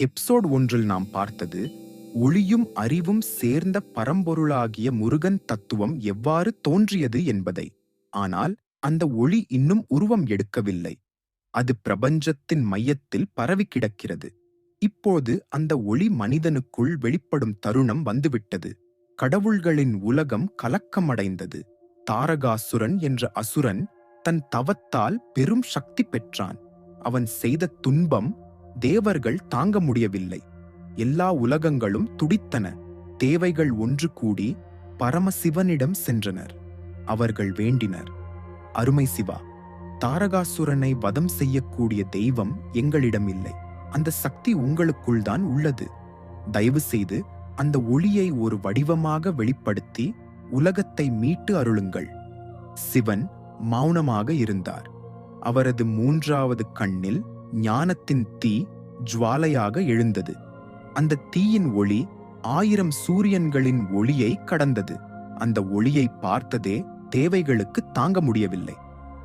Episode ஒன்றில் நாம் பார்த்தது ஒளியும் அறிவும் சேர்ந்த பரம்பொருளாகிய முருகன் தத்துவம் எவ்வாறு தோன்றியது என்பதை. ஆனால் அந்த ஒளி இன்னும் உருவம் எடுக்கவில்லை. அது பிரபஞ்சத்தின் மையத்தில் பரவி கிடக்கிறது. இப்போது அந்த ஒளி மனிதனுக்குள் வெளிப்படும் தருணம் வந்துவிட்டது. கடவுள்களின் உலகம் கலக்கமடைந்தது. தாரகாசுரன் என்ற அசுரன் தன் தவத்தால் பெரும் சக்தி பெற்றான். அவன் செய்த துன்பம் தேவர்கள் தாங்க முடியவில்லை. எல்லா உலகங்களும் துடித்தன. தேவைகள் ஒன்று கூடி பரமசிவனிடம் சென்றனர். அவர்கள் வேண்டினர். அருமை சிவா தாரகாசுரனை வதம் செய்யக்கூடிய தெய்வம் எங்களிடம் இல்லை. அந்த சக்தி உங்களுக்குள் தான் உள்ளது. தயவு செய்து அந்த ஒளியை ஒரு வடிவமாக வெளிப்படுத்தி உலகத்தை மீட்டு அருளுங்கள். சிவன் மௌனமாக இருந்தார். அவரது மூன்றாவது கண்ணில் ஞானத்தின் தீ ஜுவாலையாக எழுந்தது. அந்த தீயின் ஒளி ஆயிரம் சூரியன்களின் ஒளியை கடந்தது. அந்த ஒளியை பார்த்ததே தேவைகளுக்கு தாங்க முடியவில்லை.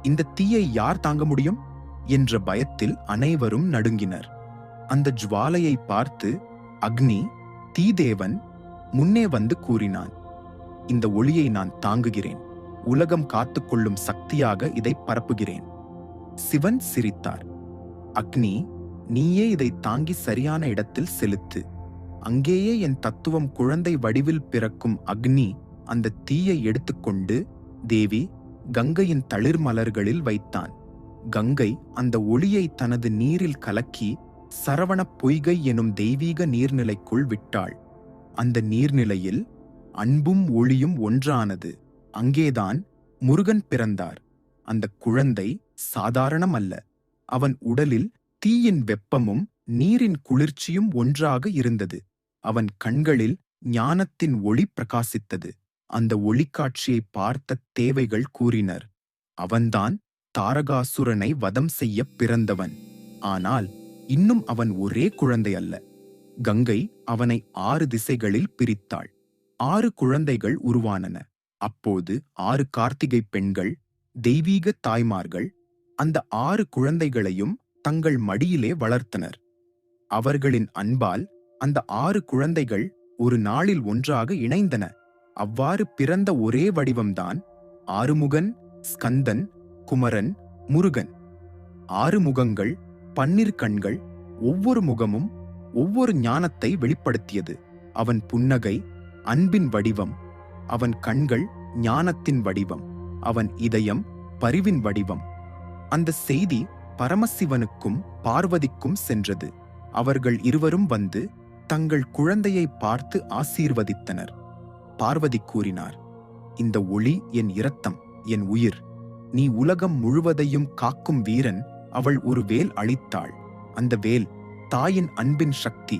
இந்த தீயை யார் தாங்க முடியும்? என்ற பயத்தில் அனைவரும் நடுங்கினர். அந்த ஜுவாலையை பார்த்து அக்னி தீதேவன் முன்னே வந்து கூறினான் இந்த ஒளியை நான் தாங்குகிறேன். உலகம் காத்துக்கொள்ளும் சக்தியாக இதை பரப்புகிறேன். சிவன் சிரித்தார். அக்னி நீயே இதை தாங்கி சரியான இடத்தில் செலுத்து. அங்கேயே என் தத்துவம் குழந்தை வடிவில் பிறக்கும் அக்னி அந்த தீயை எடுத்துக்கொண்டு தேவி கங்கையின் தளிர் மலர்களில் வைத்தான். கங்கை அந்த ஒளியை தனது நீரில் கலக்கி சரவணப் பொய்கை எனும் தெய்வீக நீர்நிலைக்குள் விட்டாள். அந்த நீர்நிலையில் அன்பும் ஒளியும் ஒன்றானது. அங்கேதான் முருகன் பிறந்தார். அந்த குழந்தை சாதாரணம் அல்ல அவன் உடலில் தீயின் வெப்பமும் நீரின் குளிர்ச்சியும் ஒன்றாக இருந்தது. அவன் கண்களில் ஞானத்தின் ஒளி பிரகாசித்தது. அந்த ஒளிக்காட்சியை பார்த்த தேவைகள் கூறினர். அவன்தான் தாரகாசுரனை வதம் செய்ய பிறந்தவன். ஆனால் இன்னும் அவன் ஒரே குழந்தை அல்ல. கங்கை அவனை ஆறு திசைகளில் பிரித்தாள். ஆறு குழந்தைகள் உருவானன. அப்போது ஆறு கார்த்திகை பெண்கள் தெய்வீக தாய்மார்கள் அந்த ஆறு குழந்தைகளையும் தங்கள் மடியிலே வளர்த்தனர். அவர்களின் அன்பால் அந்த ஆறு குழந்தைகள் ஒரு நாளில் ஒன்றாக இணைந்தன. அவ்வாறு பிறந்த ஒரே வடிவம்தான் ஆறுமுகன் ஸ்கந்தன் குமரன் முருகன். ஆறு முகங்கள் பன்னிரு கண்கள் ஒவ்வொரு முகமும் ஒவ்வொரு ஞானத்தை வெளிப்படுத்தியது. அவன் புன்னகை அன்பின் வடிவம் அவன் கண்கள் ஞானத்தின் வடிவம் அவன் இதயம் பரிவின் வடிவம். அந்த செய்தி பரமசிவனுக்கும் பார்வதிக்கும் சென்றது. அவர்கள் இருவரும் வந்து தங்கள் குழந்தையை பார்த்து ஆசீர்வதித்தனர். பார்வதி கூறினார் இந்த ஒளி என் இரத்தம் என் உயிர். நீ உலகம் முழுவதையும் காக்கும் வீரன் அவள் ஒரு வேல் அளித்தாள் அந்த வேல் தாயின் அன்பின் சக்தி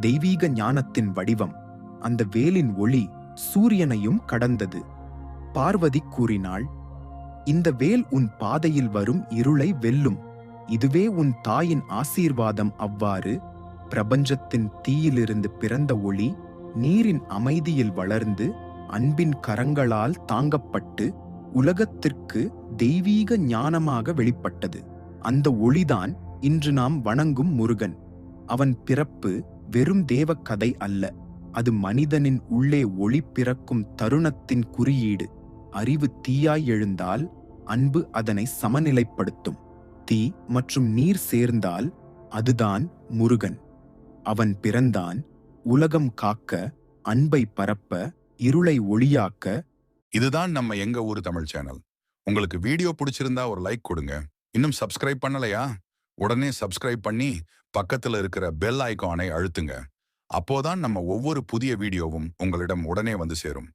தெய்வீக ஞானத்தின் வடிவம். அந்த வேலின் ஒளி சூரியனையும் கடந்தது. பார்வதி கூறினாள் இந்த வேல் உன் பாதையில் வரும் இருளை வெல்லும். இதுவே உன் தாயின் ஆசீர்வாதம் அவ்வாறு. பிரபஞ்சத்தின் தீயிலிருந்து பிறந்த ஒளி நீரின் அமைதியில் வளர்ந்து அன்பின் கரங்களால் தாங்கப்பட்டு உலகத்திற்கு தெய்வீக ஞானமாக வெளிப்பட்டது. அந்த ஒளிதான் இன்று நாம் வணங்கும் முருகன். அவன் பிறப்பு வெறும் தேவக்கதை அல்ல. அது மனிதனின் உள்ளே ஒளி பிறக்கும் தருணத்தின் குறியீடு. அறிவு தீயாய் எழுந்தால் அன்பு அதனை சமநிலைப்படுத்தும். தீ மற்றும் நீர் சேர்ந்தால் அதுதான் முருகன். அவன் பிறந்தான் உலகம் காக்க அன்பை பரப்ப இருளை ஒளியாக்க. இதுதான் நம்ம எங்க ஊர் தமிழ் சேனல். உங்களுக்கு வீடியோ பிடிச்சிருந்தா ஒரு லைக் கொடுங்க. இன்னும் சப்ஸ்கிரைப் பண்ணலையா? உடனே சப்ஸ்கிரைப் பண்ணி பக்கத்துல இருக்கிற பெல் ஐகானை அழுத்துங்க. அப்போதான் நம்ம ஒவ்வொரு புதிய வீடியோவும் உங்களிடம் உடனே வந்து சேரும்.